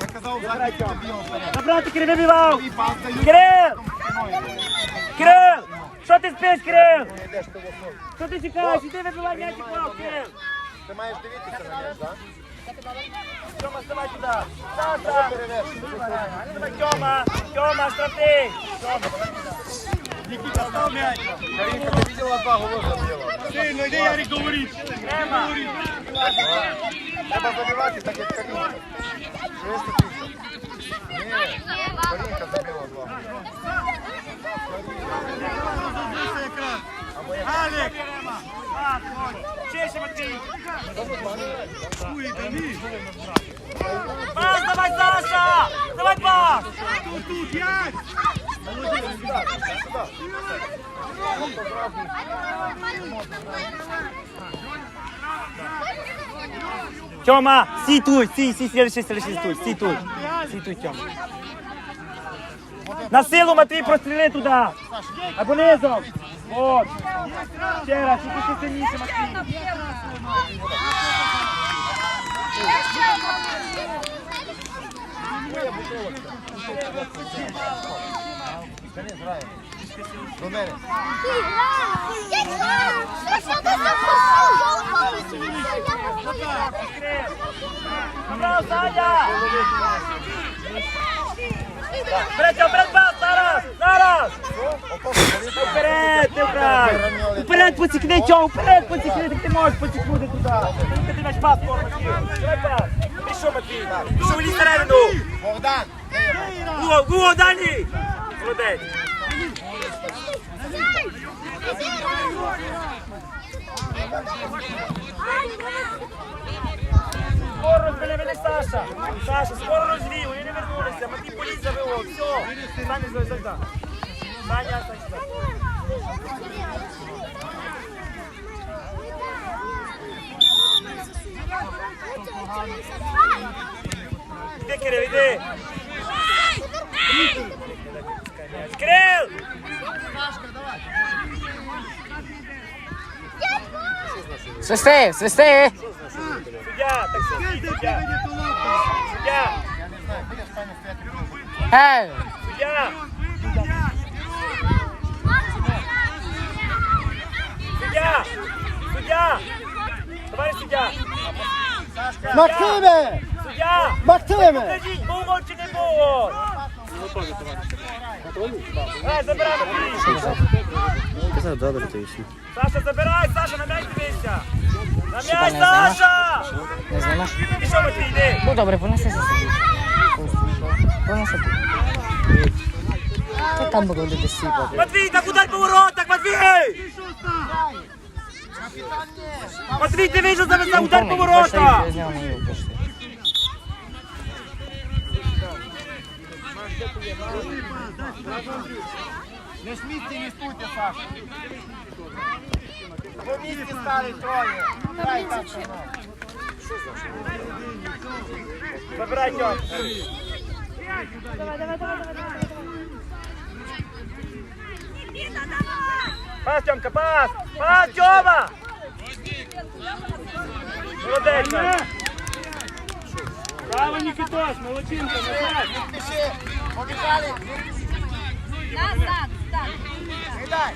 Я казав, зараз бігав вперед. Забрати Кирил вибивав. І пас дають. Кирил! Кирил! Що ти спиш, Кирил? Йдеш ти в основу. Що ти чекаєш? Іди вибивай м'яч і клав, Кирил. Ти маєш дивитися на м'яч, так? Тьома, вставай туди. Саша. Давай, Тьома. Тьома, штрафний. Нікіта, м'яч. Карінка, ты видела два голи забила. Сильно, йди, Ярик, говори. Нема. Треба забивати, так як Карінка. Жесть, ти Ні, Карінка забила два. Алік. А, Чеше, Матвій. Пас, давай, Саша. Давай, пас. Тьома, сій тут, сій, сій, следующий, следующий, тут, сій тут. Сій тут, Тьома. На силу, Матвій, простріли туди. Або низом. От. Ще раз, ще сильніше, Матвій. До мене. Забрав, Саня! Пас, зараз! Зараз! Вперед, ти вкрай! Вперед поцікни, Тьом, вперед поцікни, так ти можеш поцікнути туди. Ти ти маєш пас, Матвій. Давай пас. Пішов, Матвій. Пішов лізь середину. Богдан! Гуо, Гуо, далі! Молодець. Скоро розбили мене Саша. Саша, скоро розвій, вони не вернулися. Матвій поліз завело, все. Саня, Саня, сюди. Іди, Кирил, іди. Кирил! Свисти, свисти! Суддя, так суддя, суддя. Суддя, суддя. Суддя, суддя. Товариш суддя. Максиме! Суддя. Максиме! Покажіть, було чи не було. Гай, забирай, Матвій. Добре, то ще. Саша, забирай, Саша, на м'яч дивися. На м'яч, Саша! Не знімеш? Пішов, Матвій, йди. Ну добре, понеси за собі. Понеси. Та там буду люди сіпати. Матвій, так удар по воротах, Матвій! Матвій, ти вийшов зараз за удар по нього не смійте, не стуйте, Саша. По місці стали троє. Дай так, Забирай, Тьом. Пас, Тьомка, пас! Пас, Тьома! Молодець! Браво, Нікітос, молодчинка, назад! Пиши, побіжали. Назад, так. Кидай.